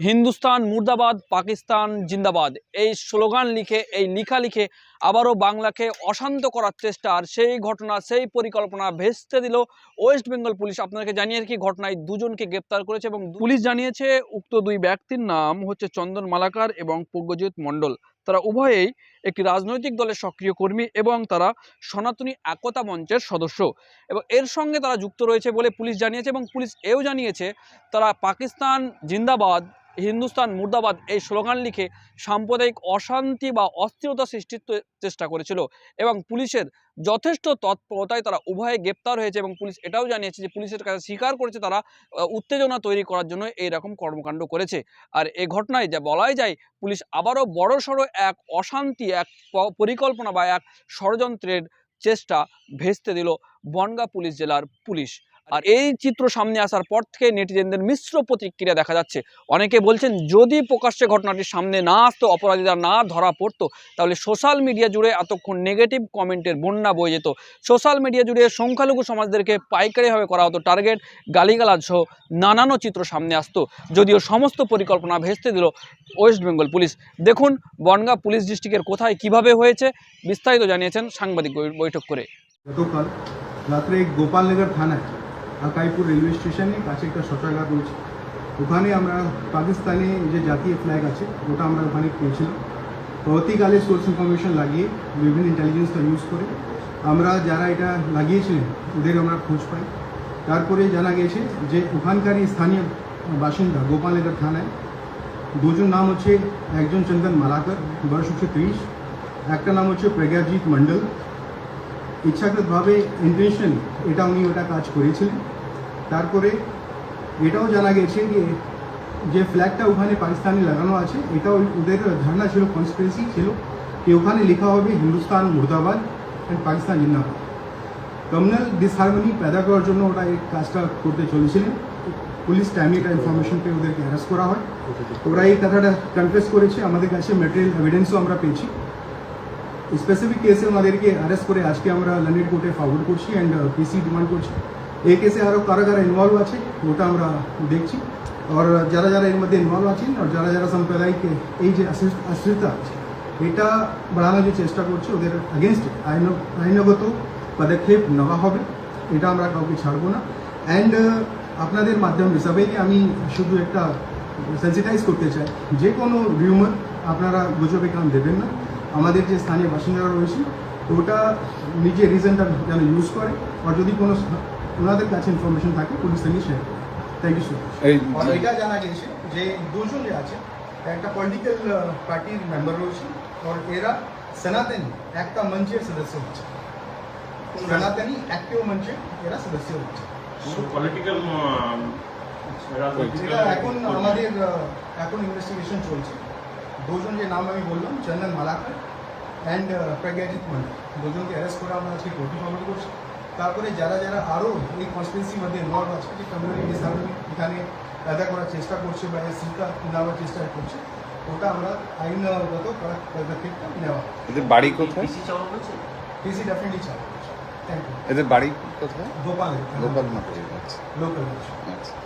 হিন্দুস্তান, মুর্দাবাদ, পাকিস্তান, জিন্দাবাদ। এই স্লোগান লিখে, এই লিখা লিখে আবারও বাংলাকে অশান্ত করার চেষ্টা, আর সেই ঘটনা, সেই পরিকল্পনা ভেস্তে দিল ওয়েস্ট বেঙ্গল পুলিশ। আপনাকে জানিয়ে কি ঘটনায় দুজনকে গ্রেপ্তার করেছে এবং পুলিশ জানিয়েছে, উক্ত দুই ব্যক্তির নাম হচ্ছে চন্দন মালাকার এবং প্রজ্ঞজিৎ মণ্ডল। তারা উভয়েই একটি রাজনৈতিক দলের সক্রিয় কর্মী এবং তারা সনাতনী একতা মঞ্চের সদস্য। এবং এর সঙ্গে তারা যুক্ত রয়েছে বলে পুলিশ জানিয়েছে এবং পুলিশ এও জানিয়েছে, তারা পাকিস্তান, জিন্দাবাদ হিন্দুস্তান মুর্দাবাদ এই স্লোগান লিখে সাম্প্রদায়িক অশান্তি বা অস্থিরতা সৃষ্টির চেষ্টা করেছিল এবং পুলিশের যথেষ্ট তৎপরতায় তারা উভয়ে গ্রেপ্তার হয়েছে এবং পুলিশ এটাও জানিয়েছে যে পুলিশের কাছে স্বীকার করেছে তারা উত্তেজনা তৈরি করার জন্য এই রকম কর্মকাণ্ড করেছে। আর এই ঘটনায় যা বলাই যায়, পুলিশ আবারও বড়সড় এক অশান্তি, এক পরিকল্পনা বা এক ষড়যন্ত্রের চেষ্টা ভেস্তে দিল বনগাঁ পুলিশ জেলার পুলিশ। আর এই চিত্র সামনে আসার পর থেকে নেটিজেনদের মিশ্র প্রতিক্রিয়া দেখা যাচ্ছে। অনেকে বলছেন, যদি প্রকাশ্যে ঘটনাটি সামনে না আসতো, অপরাধীরা না ধরা পড়তো, তাহলে সোশ্যাল মিডিয়া জুড়ে এতক্ষণ নেগেটিভ কমেন্টের বন্যা বয়ে যেত। সোশ্যাল মিডিয়া জুড়ে সংখ্যালঘু সমাজদেরকে পাইকারিভাবে করা হতো টার্গেট, গালিগালাজ সহ নানানো চিত্র সামনে আসতো। যদিও সমস্ত পরিকল্পনা ভেস্তে দিল ওয়েস্ট বেঙ্গল পুলিশ। দেখুন, বনগাঁ পুলিশ ডিস্ট্রিক্টের কোথায় কীভাবে হয়েছে, বিস্তারিত জানিয়েছেন সাংবাদিক বৈঠক করে। গতকাল রাত্রে গোপালনগর থানায় আকাইপুর রেলওয়ে স্টেশনে কাছে একটা শৌচাগার রয়েছে। ওখানে আমরা পাকিস্তানে যে জাতীয় ফ্ল্যাগ আছে, ওটা আমরা ওখানে পেয়েছিলাম। পরবর্তীকালে সোর্স ইনফরমেশন লাগিয়ে বিভিন্ন ইন্টেলিজেন্সটা ইউজ করে আমরা যারা এটা লাগিয়েছিলেন, ওদের আমরা খোঁজ পাই। তারপরে জানা গেছে যে ওখানকারই স্থানীয় বাসিন্দা গোপালনগর থানায়, দুজন নাম হচ্ছে একজন চন্দন মালাকর, বয়স হচ্ছে ত্রিশ, একটা নাম হচ্ছে প্রজ্ঞাজিৎ মণ্ডল। ইচ্ছাকৃতভাবে ইন্টেনশনালি এটা উনি ওটা কাজ করেছিলেন। তারপরে এটাও জানা গেছে যে যে ফ্ল্যাগটা ওখানে পাকিস্তানে লাগানো আছে এটা ওদের ধারণা ছিল কনস্পিরেসি ছিল যে ওখানে লেখা হবে হিন্দুস্তান মুর্দাবাদ অ্যান্ড পাকিস্তান জিন্দাবাদ। কমিউনাল ডিসহারমনি পেদা করার জন্য ওটা এই কাজটা করতে চলেছিলেন। পুলিশ টাইমে এটা ইনফরমেশন পেয়ে ওদেরকে অ্যারেস্ট করা হয়। ওরা এই কথাটা কনফেস করেছে। আমাদের কাছে মেটেরিয়াল এভিডেন্সও আমরা পেয়েছি। স্পেসিফিক কেসে আমাদেরকে অ্যারেস্ট করে আজকে আমরা লন্ডন কোর্টে ফরওয়ার্ড করছি অ্যান্ড পিসি ডিমান্ড করছি। এই কেসে আরও কারা কারা ইনভলভ আছে, ওটা আমরা দেখছি। আর যারা যারা এর মধ্যে ইনভলভ আছেন, আর যারা যারা সাম্প্রদায়িক, এই যে অস্থির- অস্থিরতা আছে, এটা বাড়ানোর যে চেষ্টা করছে, ওদের আগেনস্ট আইন, আইনগত পদক্ষেপ নেওয়া হবে, এটা আমরা কাউকে ছাড়বো না। অ্যান্ড আপনাদের মাধ্যম হিসাবে আমি শুধু একটা সেন্সিটাইজ করতে চাই। যে কোনো রিউমার আপনারা গুজবে কান দেবেন না। আমাদের যে স্থানীয় বাসিন্দারা রয়েছে ওটা নিজে রিজনটা যেন ইউজ করে আর যদি কোনো ওনাদের কাছে ইনফরমেশন থাকে পুলিশ সঙ্গে শেয়ার করে। থ্যাংক ইউ সো মাচ এটা জানা গেছে যে দুজন যে আছে একটা পলিটিক্যাল পার্টির মেম্বার রয়েছে আর এরা সনাতনী একটা মঞ্চের সদস্য হচ্ছে। সনাতনী অ্যাক্টিভ মঞ্চের এরা সদস্য হচ্ছে। পলিটিক্যাল এখন আমাদের এখন ইনভেস্টিগেশন চলছে। দুজন যে নাম আমি বললাম চন্দন মালাকার অ্যান্ড প্রজ্ঞাজিৎ মন্ডল দুজনকে অ্যারেস্ট করে আমরা আজকে কোর্টে ফরওয়ার্ড করছি তারপরে যারা যারা আরও এই কনস্পিরেসির মধ্যে ইনভলভ আছে যে কমিউনিটি ডিসহারমনি এখানে পেদা করার চেষ্টা করছে বা এই সিলটা নেওয়ার চেষ্টা করছে ওটা আমরা আইনগত করার পদক্ষেপটা নেওয়া এদের বাড়ি কোথায় পিসি ডেফিনেটলি চাই থ্যাংক ইউ এদের বাড়ি কোথায় গোপাল গোপাল মাঠ লোকাল আচ্ছা